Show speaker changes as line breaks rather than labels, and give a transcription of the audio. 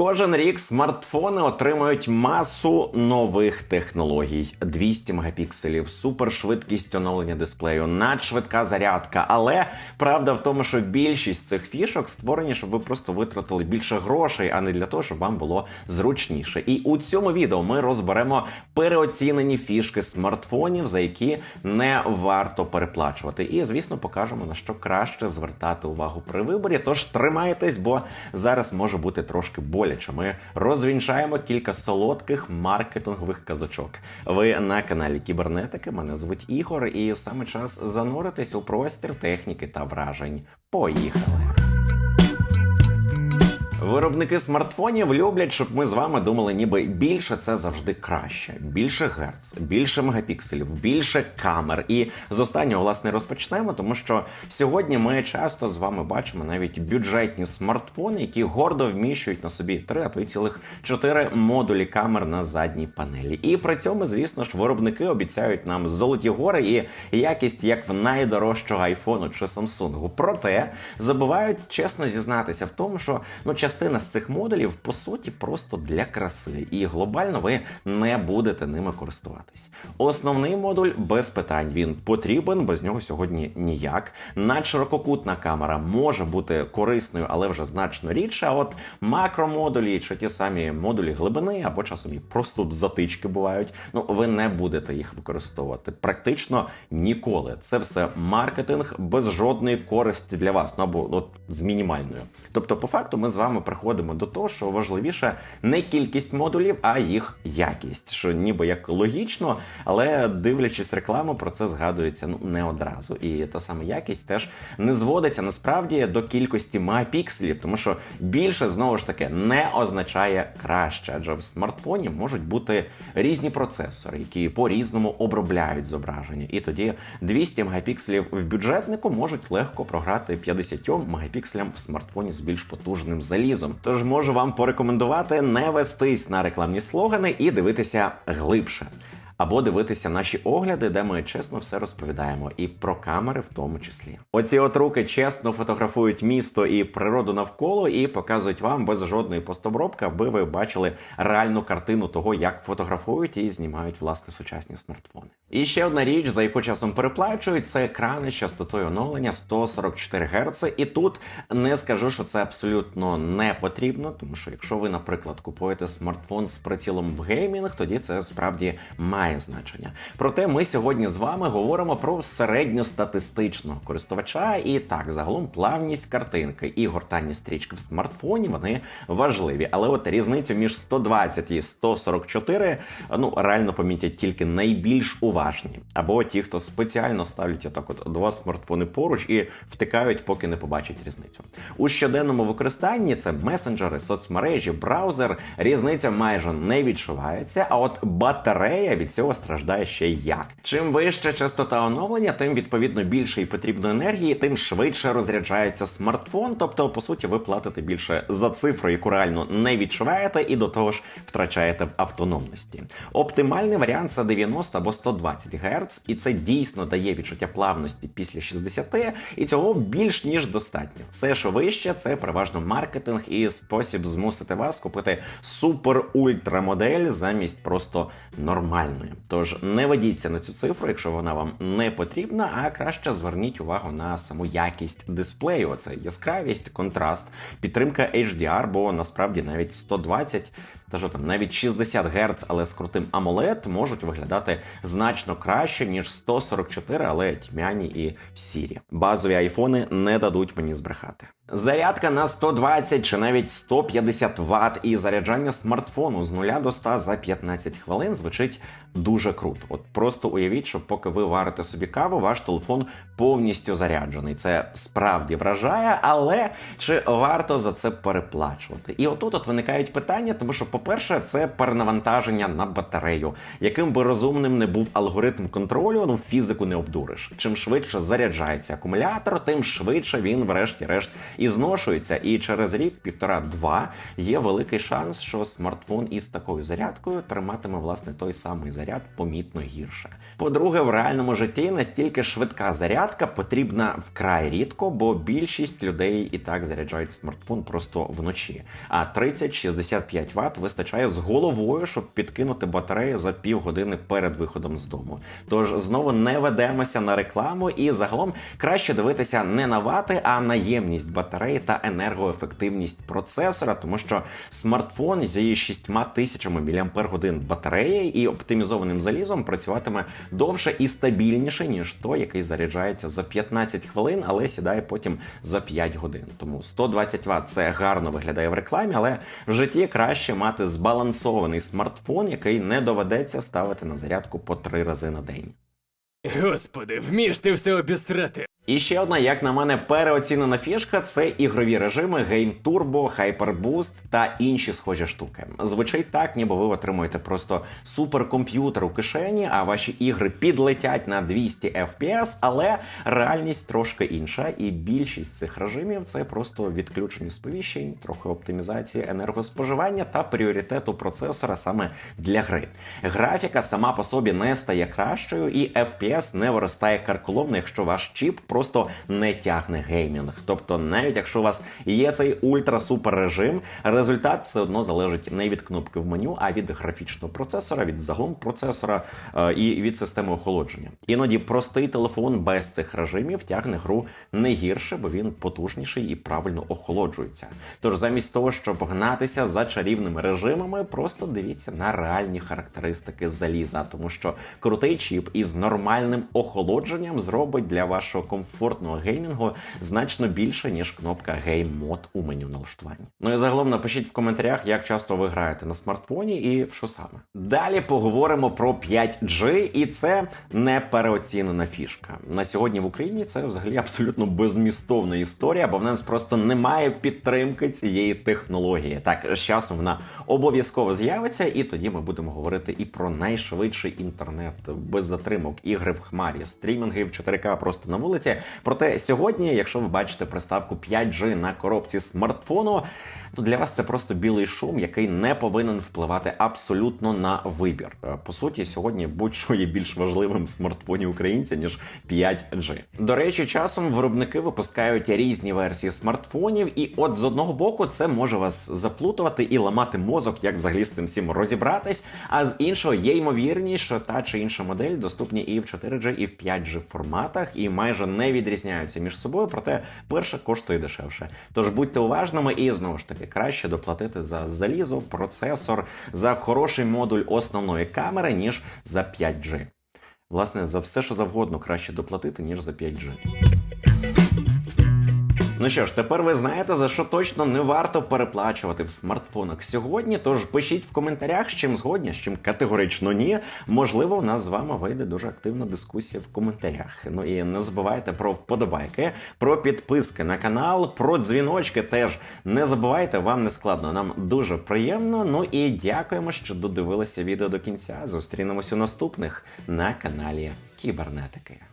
Кожен рік смартфони отримують масу нових технологій: 200 мегапікселів, супершвидкість оновлення дисплею, надшвидка зарядка. Але правда в тому, що більшість цих фішок створені, щоб ви просто витратили більше грошей, а не для того, щоб вам було зручніше. І у цьому відео ми розберемо переоцінені фішки смартфонів, за які не варто переплачувати. І звісно, покажемо на що краще звертати увагу при виборі. Тож тримайтесь, бо зараз може бути трошки боляче. Ми розвінчаємо кілька солодких маркетингових казочок. Ви на каналі Кібернетики. Мене звуть Ігор, і саме час зануритись у простір техніки та вражень. Поїхали! Виробники смартфонів люблять, щоб ми з вами думали, ніби більше це завжди краще, більше герц, більше мегапікселів, більше камер. І з останнього власне розпочнемо, тому що сьогодні ми часто з вами бачимо навіть бюджетні смартфони, які гордо вміщують на собі три, а то й цілих чотири модулі камер на задній панелі. І при цьому, звісно ж, виробники обіцяють нам золоті гори і якість як в найдорожчого айфону чи Самсунгу. Проте забувають чесно зізнатися в тому, що ну частина з цих модулів по суті просто для краси, і глобально ви не будете ними користуватись. Основний модуль без питань він потрібен, без нього сьогодні ніяк. Надширококутна камера може бути корисною, але вже значно рідше. А от макромодулі чи ті самі модулі глибини або часом і просто затички бувають. Ну ви не будете їх використовувати практично ніколи. Це все маркетинг без жодної користі для вас, ну або от з мінімальною. Тобто, по факту, ми з вами приходимо до того, що важливіше не кількість модулів, а їх якість, що ніби як логічно, але дивлячись рекламу, про це згадується ну не одразу. І та сама якість теж не зводиться насправді до кількості мегапікселів, тому що більше знову ж таки не означає краще, адже в смартфоні можуть бути різні процесори, які по-різному обробляють зображення. І тоді 200 мегапікселів в бюджетнику можуть легко програти 50 мегапікселям в смартфоні з більш потужним залізом. Тож можу вам порекомендувати не вестись на рекламні слогани і дивитися глибше. Або дивитися наші огляди, де ми чесно все розповідаємо, і про камери в тому числі. Оці от руки чесно фотографують місто і природу навколо, і показують вам без жодної постобробки, аби ви бачили реальну картину того, як фотографують і знімають власне сучасні смартфони. І ще одна річ, за яку часом переплачують, це екрани з частотою оновлення 144 Гц. І тут не скажу, що це абсолютно не потрібно, тому що якщо ви, наприклад, купуєте смартфон з прицілом в геймінг, тоді це справді має має значення. Проте ми сьогодні з вами говоримо про середньостатистичного користувача, і так загалом плавність картинки і гортанні стрічки в смартфоні вони важливі. Але от різницю між 120 і 144 ну реально помітять тільки найбільш уважні, або ті, хто спеціально ставлять отак от два смартфони поруч і втикають, поки не побачать різницю. У щоденному використанні це месенджери, соцмережі, браузер. Різниця майже не відчувається. А от батарея від цього страждає ще як. Чим вища частота оновлення, тим відповідно більше і потрібно енергії, тим швидше розряджається смартфон. Тобто, по суті, ви платите більше за цифру, яку реально не відчуваєте, і до того ж втрачаєте в автономності. Оптимальний варіант це 90 або 120 Гц, і це дійсно дає відчуття плавності після 60, і цього більш ніж достатньо. Все, що вище, це переважно маркетинг і спосіб змусити вас купити супер-ультра модель замість просто нормальної. Тож не ведіться на цю цифру, якщо вона вам не потрібна, а краще зверніть увагу на саму якість дисплею. Це яскравість, контраст, підтримка HDR, бо насправді навіть 120 та що там навіть 60 Гц, але з крутим AMOLED можуть виглядати значно краще ніж 144, але тьмяні і сірі. Базові айфони не дадуть мені збрехати. Зарядка на 120 чи навіть 150 Вт і заряджання смартфону з 0 до 100 за 15 хвилин звучить дуже круто. От просто уявіть, що поки ви варите собі каву, ваш телефон повністю заряджений. Це справді вражає, але чи варто за це переплачувати? І отут от виникають питання, тому що, по-перше, це перенавантаження на батарею, яким би розумним не був алгоритм контролю, ну фізику не обдуриш. Чим швидше заряджається акумулятор, тим швидше він, врешті-решт, і зношується. І через рік, півтора-два, є великий шанс, що смартфон із такою зарядкою триматиме власне той самий заряд помітно гірше. По-друге, в реальному житті настільки швидка зарядка потрібна вкрай рідко, бо більшість людей і так заряджають смартфон просто вночі. А 30-65 Вт вистачає з головою, щоб підкинути батарею за півгодини перед виходом з дому. Тож знову не ведемося на рекламу, і загалом краще дивитися не на вати, а на ємність батареї та енергоефективність процесора, тому що смартфон зі 6000 мАч батареї і оптимізованим залізом працюватиме довше і стабільніше, ніж той, який заряджається за 15 хвилин, але сідає потім за 5 годин. Тому 120 Вт це гарно виглядає в рекламі, але в житті краще мати збалансований смартфон, який не доведеться ставити на зарядку по три рази на день.
Господи, вмієш ти все обісрати.
І ще одна, як на мене, переоцінена фішка це ігрові режими Game Turbo, Hyper Boost та інші схожі штуки. Звучить так, ніби ви отримуєте просто суперкомп'ютер у кишені, а ваші ігри підлетять на 200 FPS, але реальність трошки інша, і більшість цих режимів це просто відключення сповіщень, трохи оптимізації енергоспоживання та пріоритету процесора саме для гри. Графіка сама по собі не стає кращою, і FPS не виростає карколомно, якщо ваш чіп просто не тягне геймінг. Тобто, навіть якщо у вас є цей ультра-супер режим, результат все одно залежить не від кнопки в меню, а від графічного процесора, від загалом процесора е, і від системи охолодження. Іноді простий телефон без цих режимів тягне гру не гірше, бо він потужніший і правильно охолоджується. Тож замість того, щоб гнатися за чарівними режимами, просто дивіться на реальні характеристики заліза, тому що крутий чіп із нормальним охолодженням зробить для вашого комфортного геймінгу значно більше, ніж кнопка Game Mode у меню налаштування. Ну і загалом напишіть в коментарях, як часто ви граєте на смартфоні і в що саме. Далі поговоримо про 5G, і це не переоцінена фішка. На сьогодні в Україні це взагалі абсолютно безмістовна історія, бо в нас просто немає підтримки цієї технології. Так, з часом вона обов'язково з'явиться, і тоді ми будемо говорити і про найшвидший інтернет без затримок, ігри в хмарі, стрімінги в 4К просто на вулиці. Проте сьогодні, якщо ви бачите приставку 5G на коробці смартфону, то для вас це просто білий шум, який не повинен впливати абсолютно на вибір. Е, По суті, сьогодні будь-що є більш важливим в смартфоні українця ніж 5G. До речі, часом виробники випускають різні версії смартфонів, і от з одного боку це може вас заплутувати і ламати мозок, як взагалі з цим всім розібратись. А з іншого є ймовірність, що та чи інша модель доступні і в 4G, і в 5G форматах, і майже не відрізняються між собою, проте перше коштує дешевше. Тож будьте уважними і знову ж таки краще доплатити за залізо, процесор, за хороший модуль основної камери, ніж за 5G. Власне, за все, що завгодно, краще доплатити, ніж за 5G. Ну що ж, тепер ви знаєте, за що точно не варто переплачувати в смартфонах сьогодні. Тож пишіть в коментарях, з чим згодні, з чим категорично ні. Можливо, у нас з вами вийде дуже активна дискусія в коментарях. Ну і не забувайте про вподобайки, про підписки на канал, про дзвіночки. Теж не забувайте, вам не складно. Нам дуже приємно. Ну і дякуємо, що додивилися відео до кінця. Зустрінемось у наступних на каналі Кібернетики.